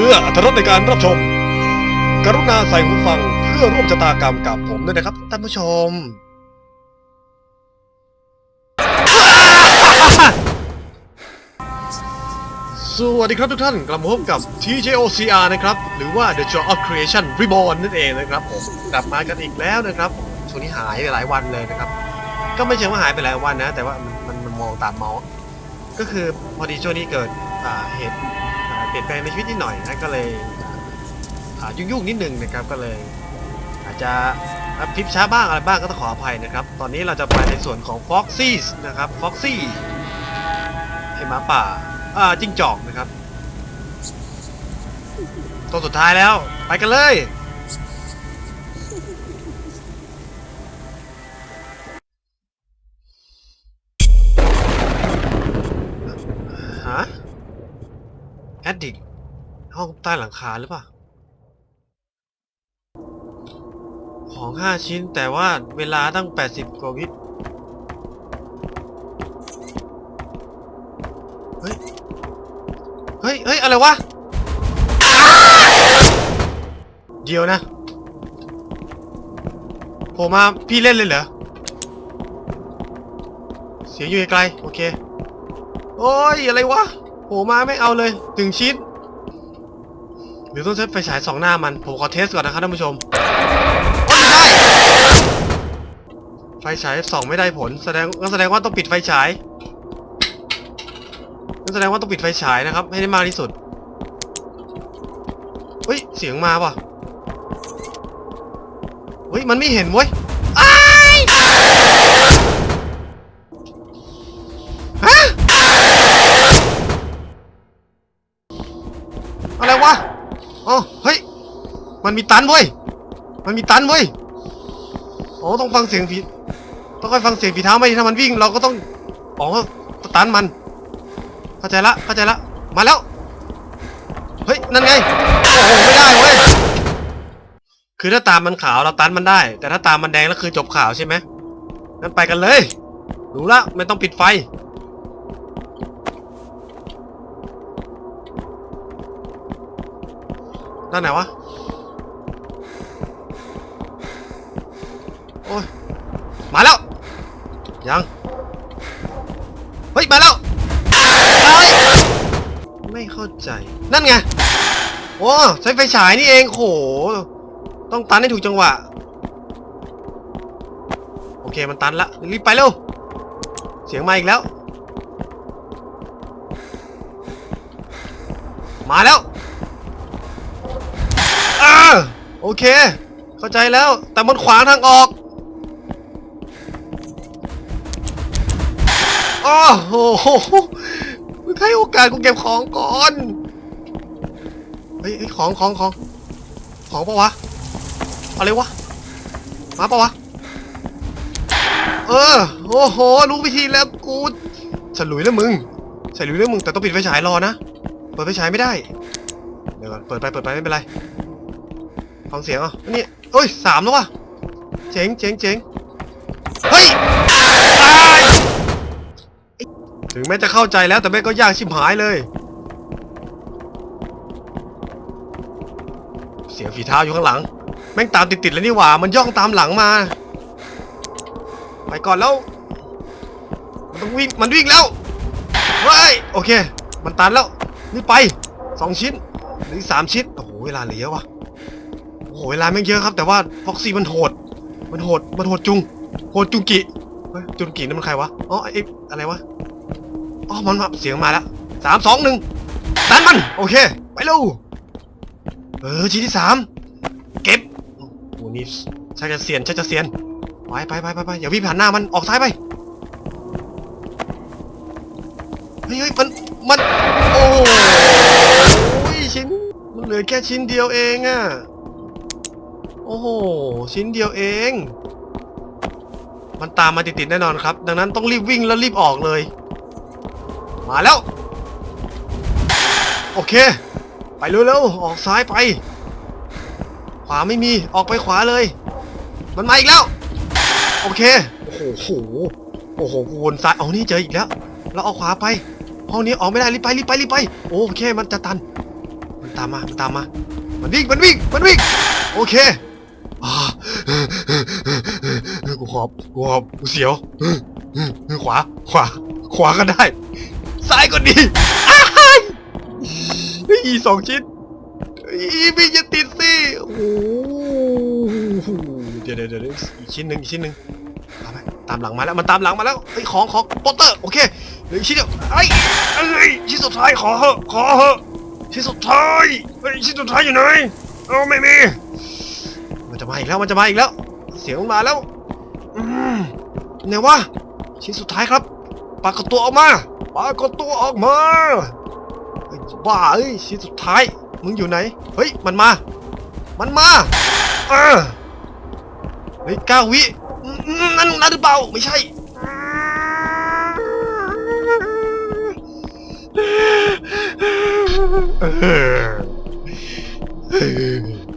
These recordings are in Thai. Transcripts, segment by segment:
พื่ออรรรในการรับชม กรุณาใส่หูฟังเพื่อร่วมชะตากรรมกับผมด้วยนะครับท่านผู้ชม สวัสดีครับทุกท่านกลับมาพบกับ TJOCR นะครับ หรือว่า The Joy of Creation Reborn นั่นเองนะครับผมกลับมากันอีกแล้วนะครับช่วงนี้หายไปหลายวันเลยนะครับ ก็ไม่เชิงว่าหายไปหลายวันนะ แต่ว่ามันมันมันมองตามเมาส์ก็คือพอดีช่วงนี้เกิดอ่าเหตุ ลี่ยนแปลงในชีวิตนิดหน่อยนะก็เลยอ่ายุ่งๆนิดนึงนะครับก็เลย อาจจะพลิปช้าบ้างอะไรบ้างก็ต้องขออภัยนะครับ ตอนนี้เราจะไปในส่วนของ Foxy นะครับ Foxy ไอหมาป่าอ่าจิ้งจอกนะครับตัวสุดท้ายแล้ว ไปกันเลย ใต้หลังคาหรือเปล่า ของห้าชิ้นแต่ว่าเวลาตั้ง80กว่าวิเฮ้ย เฮ้ย เฮ้ย อะไรวะ เดี๋ยวนะโผลมาพี่เล่นเลยเหรอ เสียงอยู่ไกล โอเค โอ้ย อะไรวะโผลมาไม่เอาเลย ถึงชิ้น รือต้องใช้ไฟฉายสองหน้ามัน ผมขอเทสก่อนนะครับท่านผู้ชมโอ้ยไม่ได้ไฟฉายส่องไม่ได้ผล แสดงงั้นแสดงว่าต้องปิดไฟฉายงั้นแสดงว่าต้องปิดไฟฉายนะครับ ให้ได้มากที่สุดเฮ้ย เสียงมาป่ะเฮ้ย มันไม่เห็นเว้ยอ้าย มันมีตันเว้ย มันมีตันเว้ยโอ้ต้องฟังเสียงผีต้องค่อยฟังเสียงผีเท้าไม่ถ้ามันวิ่งเราก็ต้องอ๋อตันมัน เข้าใจละเข้าใจละมาแล้วเฮ้ยนั่นไงโอ้โหไม่ได้เว้ยคือถ้าตามมันขาวเราตันมันได้ แต่ถ้าตามมันแดงแล้วคือจบข่าวใช่ไหมงั้นไปกันเลยรู้ละไม่ต้องปิดไฟด้านไหนวะ โอ้ยมาแล้ว ยัง เฮ้ย มาแล้วเฮ้ยไม่เข้าใจ นั่นไง โอ้ใช้ไฟฉายนี่เองโห ต้องตันให้ถูกจังหวะ โอเค มันตันละ รีบไปเร็ว เสียงมาอีกแล้ว มาแล้วอโอเค เข้าใจแล้ว แต่มันขวางทางออก โอ้โหมึงให้โอกาสกูเก็บของก่อน เฮ้ยของของของของปะวะ อะไรวะ มาปะวะ เออ โอ้โห รู้วิธีแล้วกูฉลุยแล้วมึงฉลุยแล้วมึง แต่ต้องปิดไฟฉายรอนะ เปิดไฟฉายไม่ได้ เดี๋ยวก่อน เปิดไปเปิดไปไม่เป็นไรฟังเสียงอะอันนี่เอ้ยสามแล้ววะเจ๋งเจ๋งเจ๋งเฮ้ย ถึงแม้จะเข้าใจแล้วแต่แม่งก็ยากชิบหายเลย เสียงฝีเท้าอยู่ข้างหลัง แม่งตามติดๆแล้วนี่หว่า มันย่องตามหลังมา ไปก่อนแล้ว มันต้องวิ่ง มันวิ่งแล้วว้ยโอเค มันตันแล้ว นี่ไปสองชิ้น หรือสามชิ้น โอ้โห เวลาเหลือเยอะว่ะ โอ้โห เวลาแม่งเยอะครับ แต่ว่าฟ็อกซี่มันโหด มันโหด มันโหดจุง โหดจุงกิ จุงกินั่นมันใครวะ อ๋อไอ้อะไรวะ อ๋อมันมาเสียงมาแล้วสามสองหนึ่งดันมัน โอเค ไปเร็วเออชิ้นที่สามเก็บโอ้โหนี่ชักจะเซียนชักจะเซียนไปไปไปไปไปอย่าวิ่งผ่านหน้ามันออกซ้ายไปเฮ้ยเฮ้ยมันมันโอ้โหชิ้นมันเหลือแค่ชิ้นเดียวเองอะโอ้โหชิ้นเดียวเอง มันตามมาติดๆแน่นอนครับ ดังนั้นต้องรีบวิ่งแล้วรีบออกเลย มาแล้ว โอเค ไปเร็วๆออกซ้ายไป ขวาไม่มีออกไปขวาเลย มันมาอีกแล้ว โอเค โอ้โหโอ้โหวนซ้ายเอานี่เจออีกแล้ว เราเอาขวาไปห้องนี้ออกไม่ได้รีบไปรีบไปรีบไปโอเคมันจะตัน มันตามมามันตามมา มันวิ่งมันวิ่งมันวิ่งโอเคกูหอบกูหอบกูเสียวขวาขวาขวาก็ได้ ซ้ายก็ดีอ้ายอีสองชิ้นอีพี่จะติดสิโอ้โหเดี๋ยวเดี๋ยวเดี๋ยวอีกชิ้นหนึ่งอีกชิ้นหนึ่งเอาไปตามหลังมาแล้วมันตามหลังมาแล้วไอ้ของของโปเตอร์โอเคเหลืออีกชิ้นเดียวไอ้ยเอ้ชิ้นสุดท้ายขอเหอะขอเหอะชิ้นสุดท้ายเฮ้ชิ้นสุดท้ายอยู่ไหนเอ้ไม่มีมันจะมาอีกแล้วมันจะมาอีกแล้ว เสียงมันมาแล้วอืมไหนวะชิ้นสุดท้ายครับปากฏตัวออกมา ปรากฏตัวออกมาไอ้บ้าเอ้ยชิ้นสุดท้าย มึงอยู่ไหน เฮ้ย มันมา มันมาเออเฮ้ยเก้าวินั่นนั่นหรือเปล่า ไม่ใช่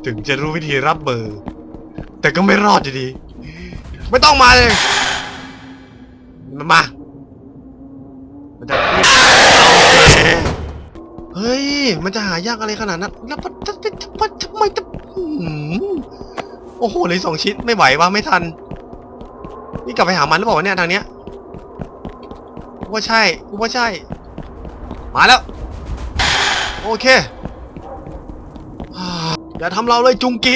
ถึงจะรู้วิธีรับเบอร์ แต่ก็ไม่รอดอยู่ดี ไม่ต้องมาเลย มันจะหายากอะไรขนาดนั้น แล้วมันจะจะมันทำไมจะโอ้โหเลยสองชิ้นไม่ไหววะไม่ทัน นี่กลับไปหามันหรือเปล่าเนี่ยทางเนี้ยกูว่าใช่กูว่าใช่ มาแล้ว โอเค อย่าทำเราเลยจุงกิ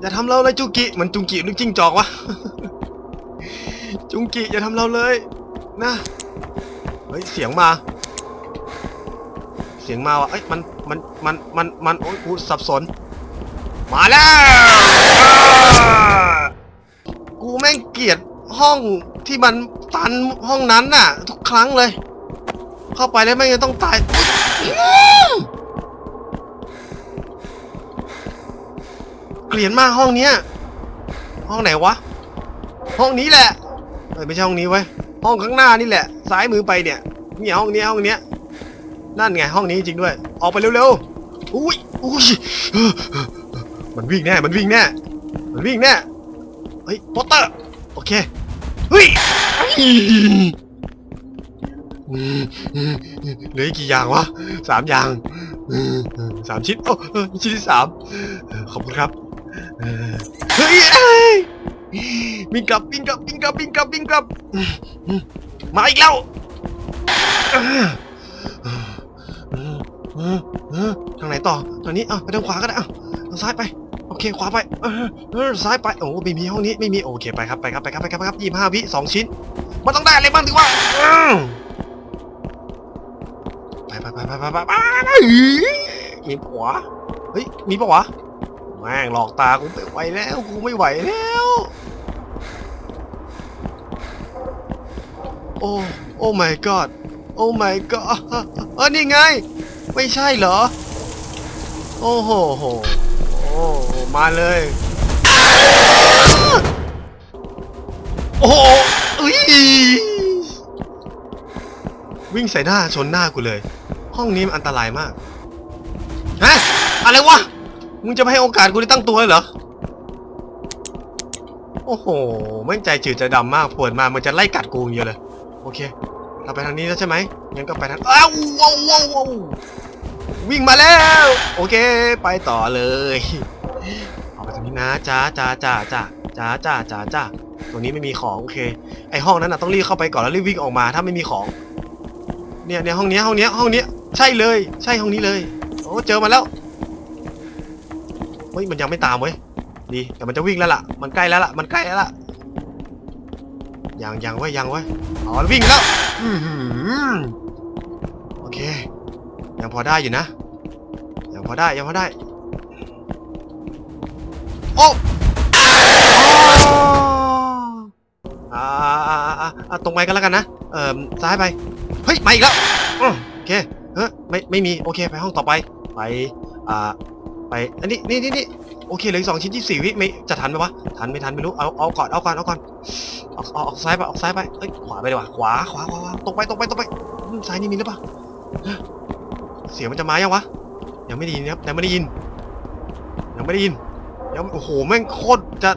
อย่าทำเราเลยจุงกิมันจุงกิหรือจิ้งจอกวะ จุงกิอย่าทำเราเลยนะ เฮ้ยเสียงมา เสียงมาว่ะเอ้ยมัน มันมันมันมันโอ้ยกูสับสน มาแล้วอ่ากูแม่งเกลียดห้องที่มันตันห้องนั้นน่ะ ทุกครั้งเลย เข้าไปแล้วแม่งจะต้องตายอื้อเกลียดมากห้องเนี้ยห้องไหนวะ ห้องนี้แหละเอ้ยไม่ใช่ห้องนี้เว้ยห้องข้างหน้านี่แหละซ้ายมือไปเนี่ยเนี่ยห้องเนี้ยห้องเนี้ย นั่นไงห้องนี้จริงด้วย ออกไปเร็วๆ อุ้ยอุ้ยมันวิ่งแน่ มันวิ่งแน่ มันวิ่งแน่ เฮ้ยโปสเตอร์ โอเค เฮ้ยเหลือกี่อย่างวะสามอย่างสามชิ้นโอ้ชิ้นที่สามขอบคุณครับเฮ้ยวิ่งกลับวิ่งกลับวิ่งกลับวิ่งกลับวิ่งกลับมาอีกแล้ว อเออทางไหนต่อทางนี้อะไปทางขวาก็ได้อะทางซ้ายไป โอเค ขวาไปเออเออซ้ายไป โอ้ไม่มีห้องนี้ ไม่มี โอเค ไปครับไปครับไปครับไปครับไปครับยี่ห้าวิสองชิ้น มันต้องได้อะไรบ้างถือว่าไปไปไปไปไปไปไปมีปะวะเฮ้ย มีปะวะแม่งหลอกตากูไม่ไหวแล้วกูไม่ไหวแล้ว โอ้ โอ้ my god โอ้ my god เออนี่ไง ไม่ใช่เหรอ โอ้โหโหโอ้มาเลย โอ้โหเอ้ยวิ่งใส่หน้าชนหน้ากูเลย ห้องนี้มันอันตรายมากฮะอะไรวะ มึงจะไม่ให้โอกาสกูได้ตั้งตัวเลยเหรอ โอ้โหแม่งใจจืดใจดำมากปวดมากมันจะไล่กัดกูอย่างเดียวเลย โอเค เราไปทางนี้แล้วใช่ไหมงั้นก็ไปทางอ้าวว้าวว้าว วิ่งมาแล้ว โอเค ไปต่อเลยเอาไปทางนี้นะจ้าจ้าจ้าจ้าจ้าจ้าจ้าจ้าตรงนี้ไม่มีของโอเค ไอห้องนั้นนะต้องรีบเข้าไปก่อนแล้วรีบวิ่งออกมาถ้าไม่มีของ เนี่ยเนี่ยห้องเนี้ยห้องเนี้ยห้องเนี้ยใช่เลย ใช่ห้องนี้เลยโอ้เจอมาแล้วเฮ้ยมันยังไม่ตามเว้ยดีแต่มันจะวิ่งแล้วล่ะ มันใกล้แล้วล่ะ มันใกล้แล้วล่ะยังยังเว้ยังเว้อ๋อวิ่งแล้วโอเค ยังพอได้อยู่นะ ยังพอได้ยังพอได้ โอ้อ่าอ่าอ่าอ่าตรงไปกันแล้วกันนะ เอ่อซ้ายไป เฮ้ยมาอีกแล้วอื้อโอเคเฮ้ยไม่ไม่มีโอเคไปห้องต่อไป ไป อ่า ไป อันนี้นี่นี่นี่โอเคเหลืออกสองชิ้นที่สี่วิไม่จะทันไหมวะ ทันไม่ทันไม่รู้ เอาเอาก่อนเอาก่อนเอาก่อนออกออกออกซ้ายไปออกซ้ายไปเอ้ยขวาไปดีกว่าขวาขวาขวาขวาตรงไปตรงไปตรงไปอืมซ้ายนี่มีหรือเปล่า เสียงมันจะมายังวะ ยังไม่ได้ยินครับยังไม่ได้ยิน ยังไม่ได้ยิน ยังโอ้โหแม่งโคตรจะ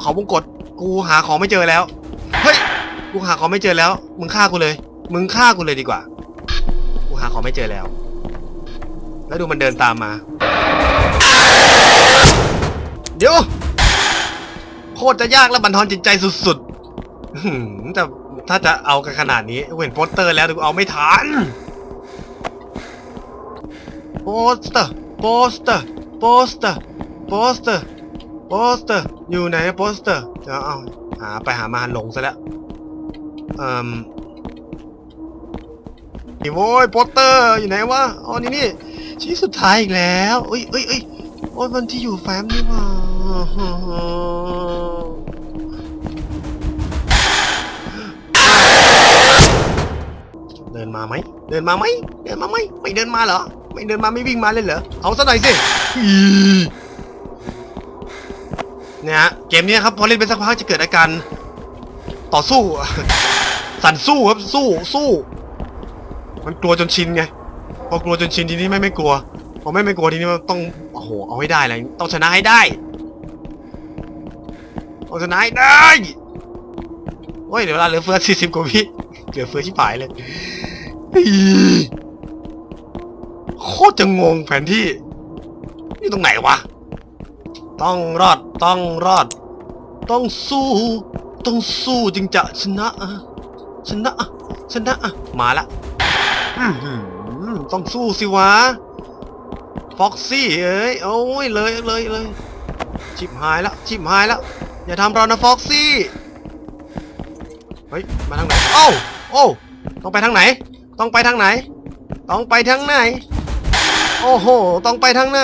เขาวงกดกูหาของไม่เจอแล้ว เฮ้ย กูหาของไม่เจอแล้ว มึงฆ่ากูเลย มึงฆ่ากูเลยดีกว่า กูหาของไม่เจอแล้ว แล้วดูมันเดินตามมา เดี๋ยว โคตรจะยากและบันทอนจิตใจสุดๆแต่ถ้าจะเอากันขนาดนี้เห็นโปสเตอร์แล้วแต่กูเอาไม่ทัน สเตอร์โปสเตอร์โปสเตอร์โปสเตอร์โปสเตอร์อยู่ไหนโปสเตอร์จะเอาหาไปหามาหลงซะแล้วเอ่มนี่โว้ยโปสเตอร์อยู่ไหนวะอ๋อนี่นี่ชี้สุดท้ายอีกแล้วเอ้ยเอ้ยเอ้ยโอ้ยมันที่อยู่แฟ้มนี่ว่าเดินมาไหม เดินมาไหม เดินมาไหม ไม่เดินมาเหรอ ไม่เดินมาไม่วิ่งมาเลยเหรอ เอาซะหน่อยสิเนี่ยฮะเกมนี้ครับพอเล่นไปสักพักจะเกิดอาการต่อสู้ สั่นสู้ครับสู้สู้ มันกลัวจนชินไง พอกลัวจนชินทีนี้ไม่ไม่กลัว พอไม่ไม่กลัวทีนี้มันต้องโอ้โหเอาให้ได้เลยต้องชนะให้ได้ต้องชนะให้ได้โอ้ยเดี๋ยวเวลาเหลือเฟือสี่สิบกว่าวิเหลือเฟือชิบหายเลย โคตรจะงงแผนที่ นี่ตรงไหนวะ ต้องรอดต้องรอด ต้องสู้ ต้องสู้จึงจะชนะชนะชนะมาละต้องสู้สิวะฟ็อกซี่เอ้ยโอ้ยเลยเลยเลยชิบหายล้วชิบหายล้วอย่าทำเรานะฟ็อกซี่เฮ้ยมาทางไหนโอ้โอ้ต้องไปทางไหน ต้องไปทางไหน ต้องไปทางไหน โอ้โห ต้องไปทางไหน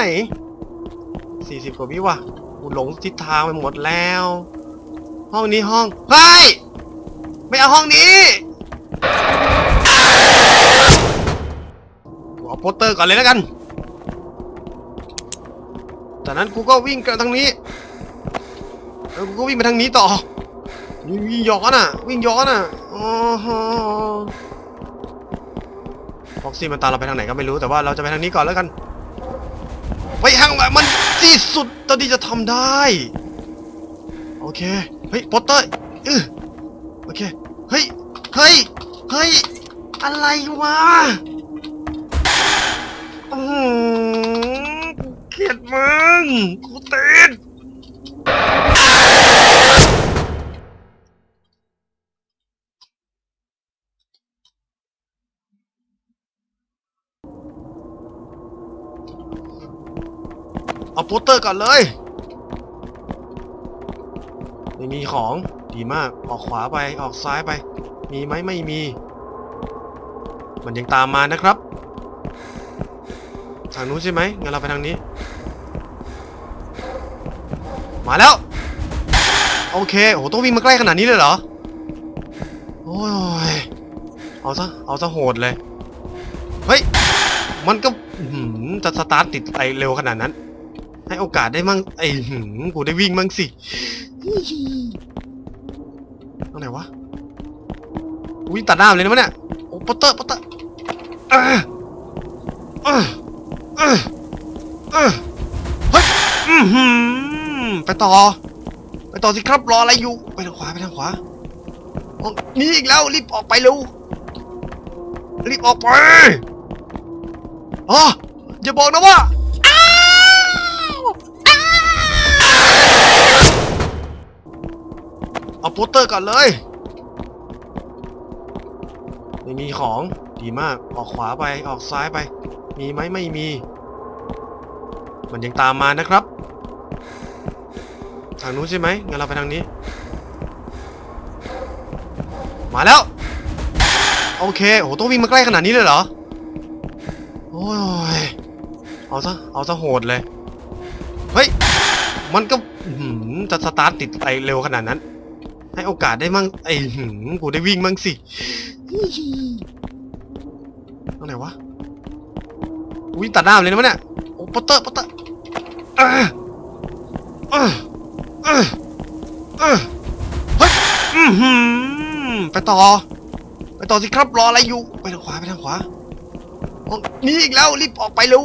สี่สิบกว่าวิวะกูหลงทิศทางไปหมดแล้ว ห้องนี้ห้องเฮ้ยไม่เอาห้องนี้กูเอาโปสเตอร์ก่อนเลยแล้วกัน จากนั้นกูก็วิ่งกลับทางนี้แล้วกูก็วิ่งไปทางนี้ต่อ วิ่งย้อนอะ วิ่งย้อนอะอ๋อ ฟ็อกซี่มันตามเราไปทางไหนก็ไม่รู้แต่ว่าเราจะไปทางนี้ก่อนแล้วกัน ไปทางแบบมันที่สุดเท่าที่จะทำได้ โอเค เฮ้ยโปสเตอร์เออโอเค เฮ้ย เฮ้ย เฮ้ย อะไรวะอืมเกลียดมึงกูติด เอาโปสเตอร์ก่อนเลยไม่มีของดีมากออกขวาไปออกซ้ายไป มีไหมไม่มี มันยังตามมานะครับ ทางนู้นใช่ไหมงั้นเราไปทางนี้ มาแล้ว โอเคโอ้โหต้องวิ่งมาใกล้ขนาดนี้เลยเหรอโอ้ยเอาซะเอาซะโหดเลย เฮ้ย มันก็จะสตาร์ทติดไปเร็วขนาดนั้น ให้โอกาสได้มั่งไอ้หืมกูได้วิ่งมั่งสิตรงไหนวะกูวิ่งตัดหน้าเลยนะวะเนี่ยโอ้ปอตเตอร์ปอตเตอร์เออเออเออเออเฮ้ยอือหือไปต่อ ไปต่อสิครับรออะไรอยู่ ไปทางขวาไปทางขวาโอ้หนี่อีกแล้วรีบออกไปเร็วรีบออกไปอ๋ออย่าบอกนะว่า เอาโปสเตอร์ก่อนเลย ไม่มีของดีมากออกขวาไปออกซ้ายไป มีไหมไม่มี มันยังตามมานะครับ ทางนู้นใช่ไหมงั้นเราไปทางนี้ มาแล้ว โอเคโอ้โหต้องวิ่งมาใกล้ขนาดนี้เลยเหรอโอ้ยเอาซะเอาซะโหดเลย เฮ้ย มันก็จะสตาร์ทติดไปเร็วขนาดนั้น ให้โอกาสได้มั่งไอ้หืมกูได้วิ่งมั่งสิตรงไหนวะวิ่งตัดหน้าเลยนะวะเนี่ยโอ้ปอตเตอร์ปอตเตอร์ออเออเออเออเฮ้ยอือหือไปต่อ ไปต่อสิครับรออะไรอยู่ ไปทางขวาไปทางขวาโอ้หนี่อีกแล้วรีบออกไปเร็ว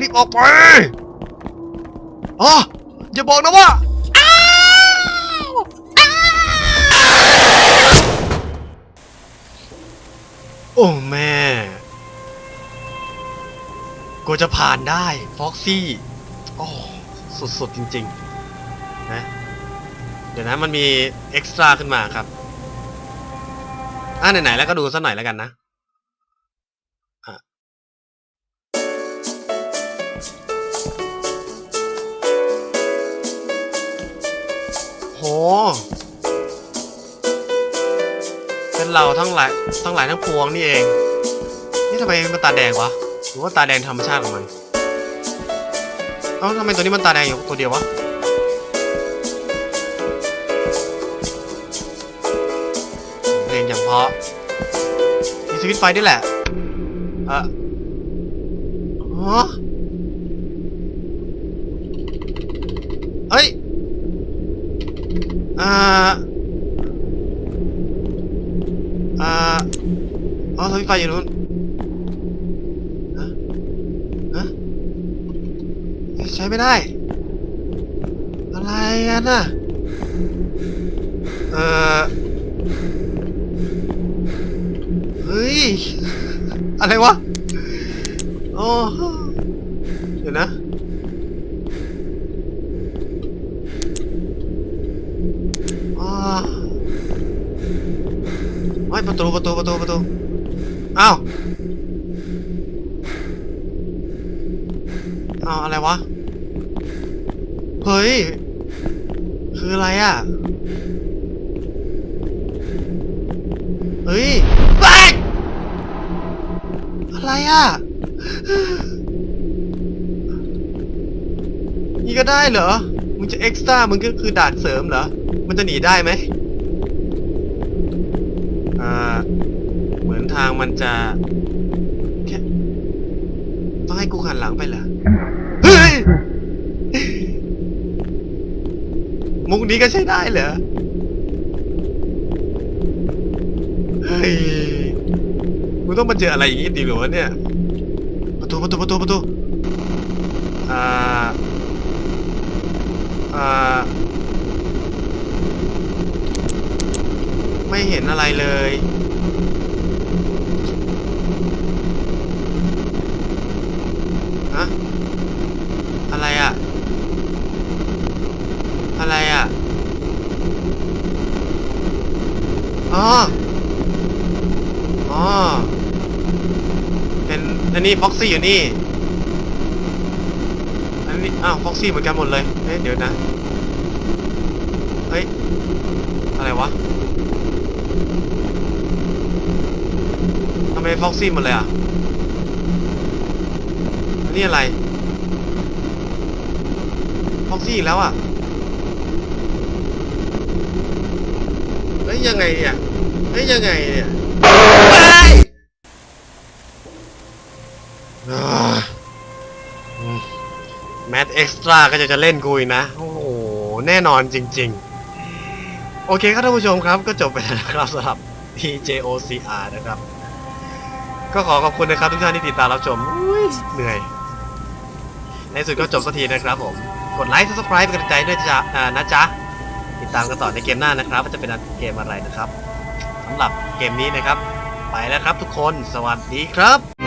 รีบออกไปอ๋ออย่าบอกนะว่า โอ้แม่กลัวจะผ่านได้ฟ็อกซี่โอ้สุดๆจริงๆนะเดี๋ยวนะมันมีเอ็กซ์ตร้าขึ้นมาครับอะไหนๆแล้วก็ดูสักหน่อยแล้วกันนะอะโห เราทั้งหลายทั้งหลายทั้งปวงนี่เอง นี่ทำไมมันตาแดงวะหรือว่าตาแดงธรรมชาติของมันเอ้าทำไมตัวนี้มันตาแดงอยู่ตัวเดียววะเพลงอย่างเพาะมีสวิตไฟด้วยแหละ เอะฮะเอ้ย อ่า อ่า อ๋อสวิตช์ไฟอยู่นู้นฮะฮะใช้ไม่ได้ อะไรกันน่ะ เอ่อเฮ้ย อะไรวะ โอ้เดี๋ยวนะอ่าไอ้ประตูประตูประตูประตู อ้าวอ้าวอะไรวะ เฮ้ย คืออะไรอะ เฮ้ยไปอะไรอะนี่ก็ได้เหรอ มึงจะเอ็กซ์ตร้ามึงก็คือด่านเสริมเหรอ มันจะหนีได้ไหมอ่าางมันจะแค่ต้องให้กูหันหลังไปเหรอเฮ้ยมุกนี้ก็ใช้ได้เหรอเฮ้ยมึงต้องมาเจออะไรอย่างนี้ดีหรือวะเนี่ยประตูประตูประตูประตูอ่าอ่าไม่เห็นอะไรเลย ฮะ อะไรอะอะไรอะ อ๋ออ๋อเป็นอันนี้ฟ็อกซี่อยู่นี่ อันนี้ อ้าวฟ็อกซี่เหมือนกันหมดเลยเฮ้ยเดี๋ยวนะ เฮ้ย อะไรวะทำไมฟ็อกซี่หมดเลยอะ อันนี้อะไรฟ็อกซี่อีกแล้วอะ เฮ้ยยังไงเนี่ยเฮ้ยยังไงเนี่ยแมทเอ็กซ์ตร้าก็จะจะเล่นกูอีกนะ โอ้โห แน่นอนจริง ๆ โอเคครับท่านผู้ชมครับ ก็จบไปแล้วนะครับสำหรับ TJOCR นะครับ ก็ขอขอบคุณนะครับทุกท่านที่ติดตามรับชมอุ๊ยเหนื่อย ในสุดก็จบสักทีนะครับผม กดไลค์ subscribe เป็นกำลังใจด้วยจ้านะจ๊ะ ติดตามกันต่อในเกมหน้านะครับว่าจะเป็นเกมอะไรนะครับสำหรับเกมนี้นะครับ ไปแล้วครับทุกคนสวัสดีครับ